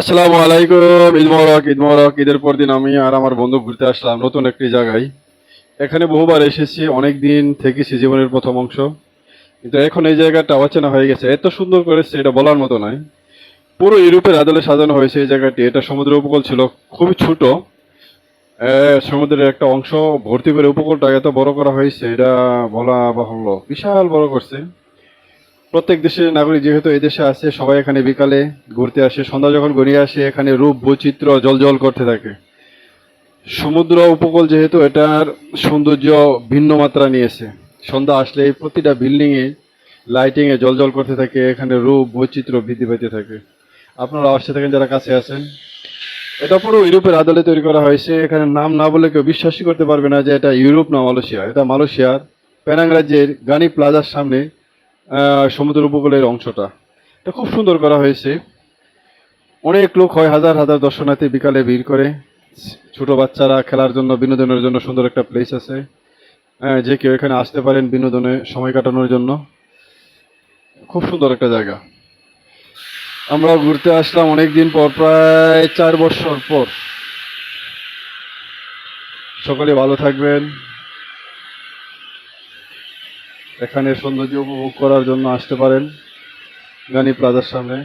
আসসালামু আলাইকুম, ঈদ মোবারক ঈদ মোবারক, ঈদের পর দিন আমি আর আমার বন্ধু ঘুরতে আসলাম নতুন একটি জায়গায়। এখানে বহুবার এসেছি অনেক দিন থেকেছি জীবনের প্রথম অংশ। কিন্তু এখন এই জায়গাটা অচেনা হয়ে গেছে, এত সুন্দর করেছে এটা বলার মতো নয়। পুরো ইউরোপের আদলে সাজানো হয়েছে এই জায়গাটি, এটা সমুদ্র উপকূল ছিল, খুবই ছোট। সমুদ্রের একটা অংশ, ভর্তি করে উপকূলটা এত বড় করা হয়েছে, এটা বলা বাহুল্য, বিশাল বড় করছে। প্রত্যেক দেশের নাগরিক যেহেতু এই দেশে আছে, সবাই এখানে বিকালে ঘুরতে আসে। সন্ধ্যা যখন গড়িয়ে আসে, এখানে রূপ, বৈচিত্র্য জল জল করতে থাকে। সমুদ্র উপকূল যেহেতু এটার সৌন্দর্য ভিন্ন মাত্রা নিয়েছে। সন্ধ্যা আসলে প্রতিটা বিল্ডিংয়ে লাইটিংয়ে লাইটিং এ জল জল করতে থাকে, এখানে রূপ, বৈচিত্র্য বৃদ্ধি পেতে থাকে। আপনারা আসতে থাকেন যারা কাছে আছেন। এটা পুরো ইউরোপের আদলে তৈরি করা হয়েছে। এখানে নাম না বলে কেউ বিশ্বাসই করতে পারবে না যে এটা ইউরোপ না মালয়েশিয়া। এটা মালয়েশিয়ার পেনাং রাজ্যের গানি প্লাজার সামনে সমুদ্র উপকূলের অংশটা। এটা খুব সুন্দর করা হয়েছে। অনেক লোক হয়, হাজার হাজার দর্শনার্থী বিকালে ভিড় করে। ছোট বাচ্চারা খেলার জন্য, বিনোদনের জন্য সুন্দর একটা প্লেস আছে। যে কেউ এখানে আসতে পারেন বিনোদনে সময় কাটানোর জন্য। খুব সুন্দর একটা জায়গা। আমরা ঘুরতে আসলাম অনেকদিন পর, প্রায় চার বছর পর। সকলে ভালো থাকবেন। এখানে সৌন্দর্য উপভোগ করার জন্য আসতে পারেন গানি প্লাজার সামনে।